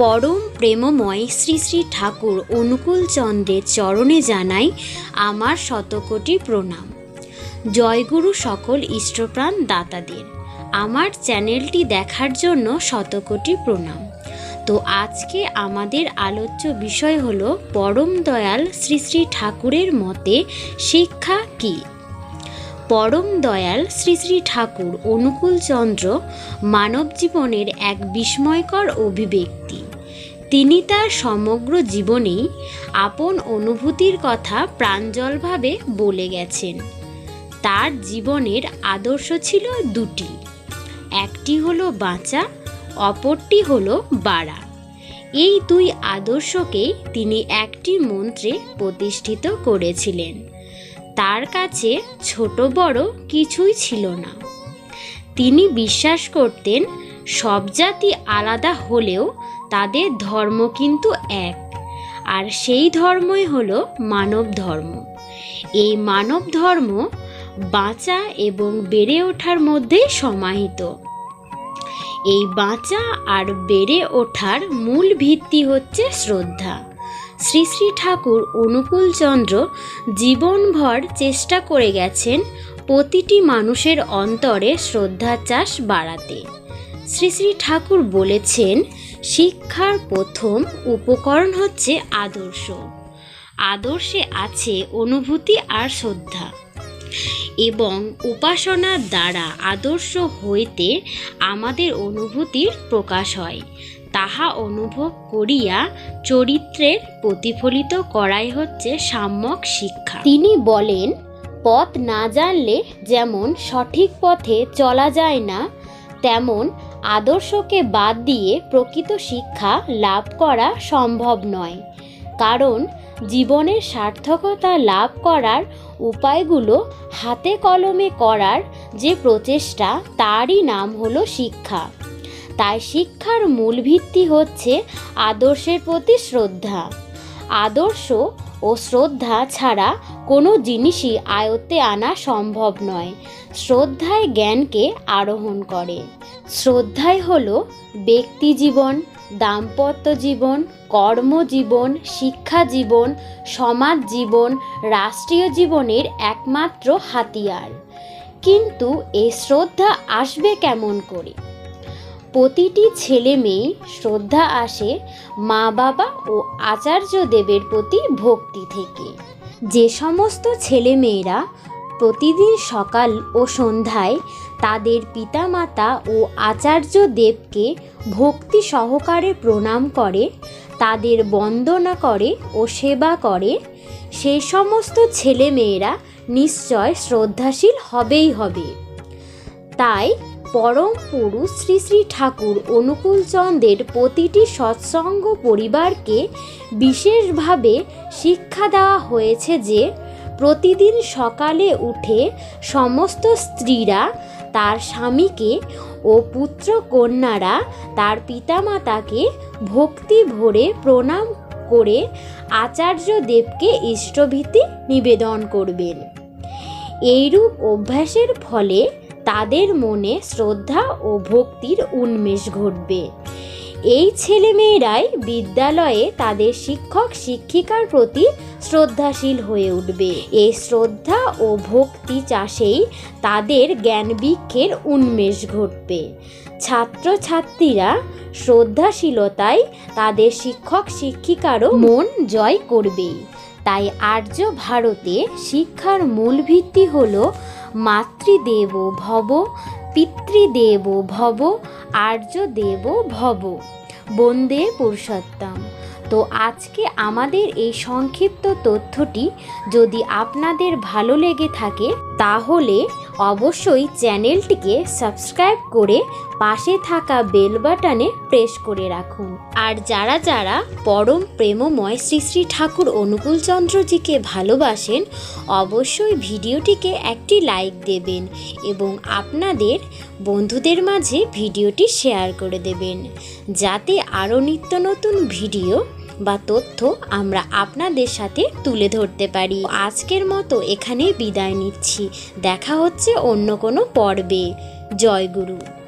পরম প্রেমময় শ্রী শ্রী ঠাকুর অনুকূল চন্দ্রের চরণে জানাই আমার শতকোটি প্রণাম। জয়গুরু সকল ইষ্টপ্রাণ দাতাদের। আমার চ্যানেলটি দেখার জন্য শতকোটি প্রণাম। তো আজকে আমাদের আলোচ্য বিষয় হলো পরম দয়াল শ্রী শ্রী ঠাকুরের মতে শিক্ষা কী? পরম দয়াল শ্রী শ্রী ঠাকুর অনুকূলচন্দ্র মানব জীবনের এক বিস্ময়কর অভিব্যক্তি। তিনি তার সমগ্র জীবনেই আপন অনুভূতির কথা প্রাঞ্জলভাবে বলে গেছেন। তার জীবনের আদর্শ ছিল দুটি, একটি হলো বাঁচা, অপরটি হলো বাড়া। এই দুই আদর্শকেই তিনি একটি মন্ত্রে প্রতিষ্ঠিত করেছিলেন। তার কাছে ছোট বড় কিছুই ছিল না। তিনি বিশ্বাস করতেন, সব জাতি আলাদা হলেও তাদের ধর্ম কিন্তু এক। আর সেই ধর্মই হলো মানব ধর্ম। এই মানব ধর্ম বাঁচা এবং বেড়ে ওঠার মধ্যে সমাহিত। এই বাঁচা আর বেড়ে ওঠার মূল ভিত্তি হচ্ছে শ্রদ্ধা। শ্রী শ্রী ঠাকুর অনুকূলচন্দ্র জীবনভর চেষ্টা করে গেছেন প্রতিটি মানুষের অন্তরে শ্রদ্ধা চাষ বাড়াতে। শ্রী শ্রী ঠাকুর বলেছেন, শিক্ষার প্রথম উপকরণ হচ্ছে আদর্শ। আদর্শে আছে অনুভূতি আর শ্রদ্ধা। এবং উপাসনার দ্বারা আদর্শ হইতে আমাদের অনুভূতির প্রকাশ হয়। তাহা অনুভব করিয়া চরিত্রের প্রতিফলিত করাই হচ্ছে সাম্যক শিক্ষা। তিনি বলেন, পথ না জানলে যেমন সঠিক পথে চলা যায় না, তেমন আদর্শকে বাদ দিয়ে প্রকৃত শিক্ষা লাভ করা সম্ভব নয়। কারণ জীবনের সার্থকতা লাভ করার উপায়গুলো হাতে কলমে করার যে প্রচেষ্টা, তারই নাম হলো শিক্ষা। তাই শিক্ষার মূল ভিত্তি হচ্ছে আদর্শের প্রতি শ্রদ্ধা। আদর্শ ও শ্রদ্ধা ছাড়া কোনো জিনিসই আয়ত্তে আনা সম্ভব নয়। শ্রদ্ধায় জ্ঞানকে আরোহণ করে। শ্রদ্ধাই হল ব্যক্তি জীবন, দাম্পত্য জীবন কর্মজীবন শিক্ষা জীবন, সমাজ জীবন, রাষ্ট্রীয় জীবনের একমাত্র হাতিয়ার। কিন্তু এই শ্রদ্ধা আসবে কেমন করে? প্রতিটি ছেলে মেয়ে শ্রদ্ধা আসে মা বাবা ও আচার্য দেবের প্রতি ভক্তি থেকে। যে সমস্ত ছেলেমেয়েরা প্রতিদিন সকাল ও সন্ধ্যায় তাদের পিতামাতা ও আচার্য দেবকে ভক্তি সহকারে প্রণাম করে, তাদের বন্দনা করে ও সেবা করে সেই সমস্ত ছেলেমেয়েরা নিশ্চয় শ্রদ্ধাশীল হবেই হবে। তাই পরম পুরুষ শ্রী শ্রী ঠাকুর অনুকূলচন্দ্রের প্রতিটি সৎসঙ্গ পরিবারকে বিশেষভাবে শিক্ষা দেওয়া হয়েছে যে, প্রতিদিন সকালে উঠে সমস্ত স্ত্রীরা তার স্বামীকে ও পুত্র কন্যারা তার পিতামাতাকে ভক্তি ভরে প্রণাম করে আচার্য দেবকে ইষ্টভীতি নিবেদন করবেন। এইরূপ অভ্যাসের ফলে তাদের মনে শ্রদ্ধা ও ভক্তির উন্মেষ ঘটবে। এই ছেলেমেয়েরাই বিদ্যালয়ে তাদের শিক্ষক শিক্ষিকার প্রতি শ্রদ্ধাশীল হয়ে উঠবে। এই শ্রদ্ধা ও ভক্তি চাষেই তাদের জ্ঞান বৃক্ষের উন্মেষ ঘটবে। ছাত্রছাত্রীরা শ্রদ্ধাশীলতায় তাদের শিক্ষক শিক্ষিকারও মন জয় করবেই। তাই আর্য ভারতে শিক্ষার মূল ভিত্তি হল মাতৃদেব ভব, পিতৃদেব ভব, আর্যদেব ভব। বন্দে পুরুষোত্তম। তো আজকে আমাদের এই সংক্ষিপ্ত তথ্যটি যদি আপনাদের ভালো লেগে থাকে তাহলে অবশ্যই চ্যানেলটিকে সাবস্ক্রাইব করে পাশে থাকা বেল বাটনে প্রেস করে রাখুন। আর যারা যারা পরম প্রেমময় শ্রী শ্রী ঠাকুর অনুকূলচন্দ্রজিকে ভালোবাসেন, অবশ্যই ভিডিওটিকে একটি লাইক দেবেন এবং আপনাদের বন্ধুদের মাঝে ভিডিওটি শেয়ার করে দেবেন। যাতে আরও নিত্য নতুন ভিডিও বা তথ্য আমরা আপনাদের সাথে তুলে ধরতে পারি। আজকের মতো এখানে বিদায় নিচ্ছি। দেখা হচ্ছে অন্য কোনো পর্বে। জয় গুরু।